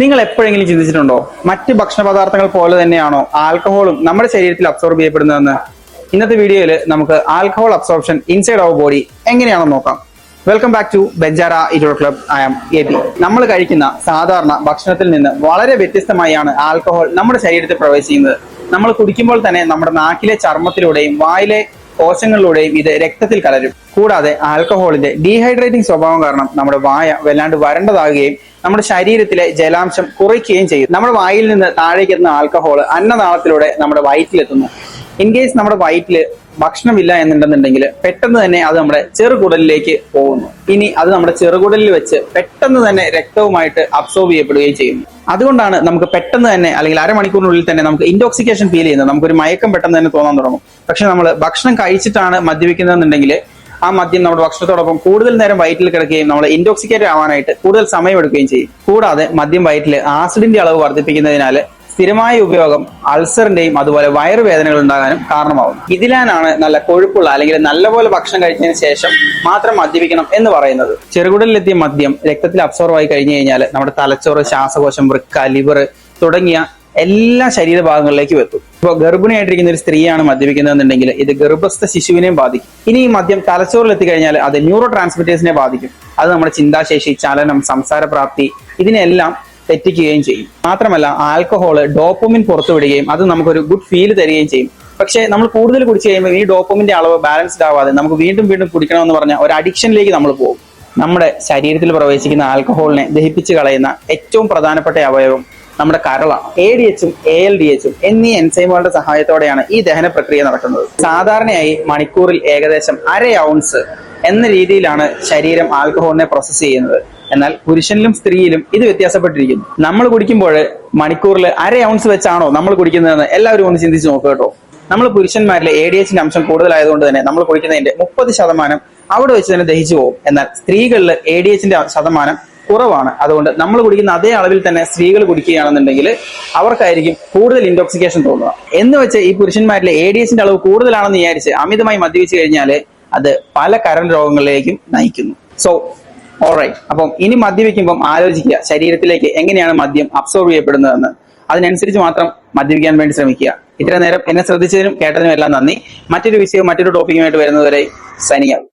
നിങ്ങൾ എപ്പോഴെങ്കിലും ചിന്തിച്ചിട്ടുണ്ടോ? മറ്റ് ഭക്ഷണ പദാർത്ഥങ്ങൾ പോലെ തന്നെയാണോ ആൽക്കഹോളും നമ്മുടെ ശരീരത്തിൽ അബ്സോർബ് ചെയ്യപ്പെടുന്നതെന്ന്? ഇന്നത്തെ വീഡിയോയിൽ നമുക്ക് alcohol absorption inside our body എങ്ങനെയാണെന്ന് നോക്കാം. വെൽക്കം ബാക്ക് ടു ബെഞ്ചാര ഇറ്റോ club I M A P നമ്മൾ കഴിക്കുന്ന സാധാരണ ഭക്ഷണത്തിൽ നിന്ന് വളരെ വ്യത്യസ്തമായാണ് ആൽക്കഹോൾ നമ്മുടെ ശരീരത്തിൽ പ്രവേശിക്കുന്നത്. നമ്മൾ കുടിക്കുമ്പോൾ തന്നെ നമ്മുടെ നാക്കിലെ ചർമ്മത്തിലൂടെയും വായിലെ കോശങ്ങളിലൂടെയും ഇത് രക്തത്തിൽ കലരും. കൂടാതെ ആൽക്കഹോളിന്റെ ഡീഹൈഡ്രേറ്റിംഗ് സ്വഭാവം കാരണം നമ്മുടെ വായ വല്ലാണ്ട് വരണ്ടതാകുകയും നമ്മുടെ ശരീരത്തിലെ ജലാംശം കുറയ്ക്കുകയും ചെയ്യും. നമ്മുടെ വായിൽ നിന്ന് താഴേക്ക് എത്തുന്ന ആൽക്കഹോൾ അന്നനാളത്തിലൂടെ നമ്മുടെ വയറ്റിലെത്തുന്നു. ഇൻ കേസ് നമ്മുടെ വയറ്റിൽ ഭക്ഷണമില്ല എന്നുണ്ടെന്നുണ്ടെങ്കിൽ പെട്ടെന്ന് തന്നെ അത് നമ്മുടെ ചെറുകുടലിലേക്ക് പോകുന്നു. ഇനി അത് നമ്മുടെ ചെറുകുടലിൽ വെച്ച് പെട്ടെന്ന് തന്നെ രക്തവുമായിട്ട് അബ്സോർബ് ചെയ്യപ്പെടുകയും ചെയ്യുന്നു. അതുകൊണ്ടാണ് നമുക്ക് പെട്ടെന്ന് തന്നെ അല്ലെങ്കിൽ അരമണിക്കൂറിനുള്ളിൽ തന്നെ നമുക്ക് ഇൻടോക്സിക്കേഷൻ ഫീൽ ചെയ്യുന്നത്. നമുക്കൊരു മയക്കം പെട്ടെന്ന് തന്നെ തോന്നാൻ തുടങ്ങും. പക്ഷെ നമ്മൾ ഭക്ഷണം കഴിച്ചിട്ടാണ് മദ്യപിക്കുന്നതെന്നുണ്ടെങ്കിൽ ആ മദ്യം നമ്മുടെ ഭക്ഷണത്തോടൊപ്പം കൂടുതൽ നേരം വയറ്റിൽ കിടക്കുകയും നമ്മൾ ഇൻടോക്സിക്കേറ്റ് ആവാനായിട്ട് കൂടുതൽ സമയമെടുക്കുകയും ചെയ്യും. കൂടാതെ മദ്യം വയറ്റിൽ ആസിഡിന്റെ അളവ് വർദ്ധിപ്പിക്കുന്നതിനാൽ സ്ഥിരമായ ഉപയോഗം അൾസറിന്റെയും അതുപോലെ വയറുവേദനകൾ ഉണ്ടാകാനും കാരണമാകും ഇതിലാനാണ് നല്ല കൊഴുപ്പുള്ള അല്ലെങ്കിൽ നല്ലപോലെ ഭക്ഷണം കഴിച്ചതിന് ശേഷം മാത്രം മദ്യപിക്കണം എന്ന് പറയുന്നത്. ചെറുകുടലിലെത്തിയ മദ്യം രക്തത്തിൽ അബ്സോർവ് ആയി കഴിഞ്ഞു കഴിഞ്ഞാൽ നമ്മുടെ തലച്ചോറ് ശ്വാസകോശം വൃക്ക ലിവർ തുടങ്ങിയ എല്ലാ ശരീരഭാഗങ്ങളിലേക്കും എത്തും ഇപ്പോൾ ഗർഭിണിയായിട്ടിരിക്കുന്ന ഒരു സ്ത്രീയാണ് മദ്യപിക്കുന്നതെന്നുണ്ടെങ്കിൽ ഇത് ഗർഭസ്ഥ ശിശുവിനെയും ബാധിക്കും. ഇനി ഈ മദ്യം തലച്ചോറിൽ എത്തിക്കഴിഞ്ഞാൽ അത് ന്യൂറോ ട്രാൻസ്മിറ്റേഴ്സിനെ ബാധിക്കും. അത് നമ്മുടെ ചിന്താശേഷി ചലനം സംസാരപ്രാപ്തി ഇതിനെല്ലാം തെറ്റിക്കുകയും ചെയ്യും. മാത്രമല്ല ആൽക്കഹോൾ ഡോപ്പമിൻ പുറത്തുവിടുകയും അത് നമുക്കൊരു ഗുഡ് ഫീൽ തരികയും ചെയ്യും. പക്ഷേ നമ്മൾ കൂടുതൽ കുടിച്ചു കഴിയുമ്പോൾ ഈ ഡോപ്പമിന്റെ അളവ് ബാലൻസ്ഡ് ആവാതെ നമുക്ക് വീണ്ടും വീണ്ടും കുടിക്കണമെന്ന് പറഞ്ഞ ഒരു അഡിക്ഷനിലേക്ക് നമ്മൾ പോകും. നമ്മുടെ ശരീരത്തിൽ പ്രവേശിക്കുന്ന ആൽക്കഹോളിനെ ദഹിപ്പിച്ച് കളയുന്ന ഏറ്റവും പ്രധാനപ്പെട്ട അവയവം നമ്മുടെ കരളാണ് എ ഡി എച്ചും എ എൽ ഡി എച്ചും എന്നീ എൻസൈമുകളുടെ സഹായത്തോടെയാണ് ഈ ദഹന പ്രക്രിയ നടക്കുന്നത്. സാധാരണയായി മണിക്കൂറിൽ ഏകദേശം അര ഔൺസ് എന്ന രീതിയിലാണ് ശരീരം ആൽക്കഹോളിനെ പ്രോസസ്സ് ചെയ്യുന്നത്. എന്നാൽ പുരുഷനിലും സ്ത്രീയിലും ഇത് വ്യത്യാസപ്പെട്ടിരിക്കുന്നു. നമ്മൾ കുടിക്കുമ്പോൾ മണിക്കൂറിൽ അര ഔൺസ് വെച്ചാണോ നമ്മൾ കുടിക്കുന്നതെന്ന് എല്ലാവരും ഒന്ന് ചിന്തിച്ച് നോക്കുക കേട്ടോ. നമ്മൾ പുരുഷന്മാരിലെ എ ഡി എച്ചിന്റെ അംശം കൂടുതലായതുകൊണ്ട് തന്നെ നമ്മൾ കുടിക്കുന്നതിന്റെ മുപ്പത് ശതമാനം അവിടെ വെച്ച് തന്നെ ദഹിച്ചു പോകും. എന്നാൽ സ്ത്രീകളിൽ എ ഡി എച്ചിന്റെ ശതമാനം കുറവാണ്. അതുകൊണ്ട് നമ്മൾ കുടിക്കുന്ന അതേ അളവിൽ തന്നെ സ്ത്രീകൾ കുടിക്കുകയാണെന്നുണ്ടെങ്കിൽ അവർക്കായിരിക്കും കൂടുതൽ ഇൻടോക്സിക്കേഷൻ തോന്നുക. എന്ന് വെച്ച് ഈ പുരുഷന്മാരിലെ എ ഡി എസിന്റെ അളവ് കൂടുതലാണെന്ന് വിചാരിച്ച് അമിതമായി മദ്യപിച്ചു കഴിഞ്ഞാൽ അത് പല കരൾ രോഗങ്ങളിലേക്കും നയിക്കുന്നു. സോ ഓൾറൈറ്റ് അപ്പം ഇനി മദ്യപിക്കുമ്പം ആലോചിക്കുക ശരീരത്തിലേക്ക് എങ്ങനെയാണ് മദ്യം അബ്സോർബ് ചെയ്യപ്പെടുന്നതെന്ന്. അതിനനുസരിച്ച് മാത്രം മദ്യപിക്കാൻ വേണ്ടി ശ്രമിക്കുക. ഇത്ര നേരം എന്നെ ശ്രദ്ധിച്ചതിനും കേട്ടതിനും എല്ലാം നന്ദി. മറ്റൊരു വിഷയവും മറ്റൊരു ടോപ്പിക്കുമായിട്ട് വരുന്നതുവരെ സനിയാവും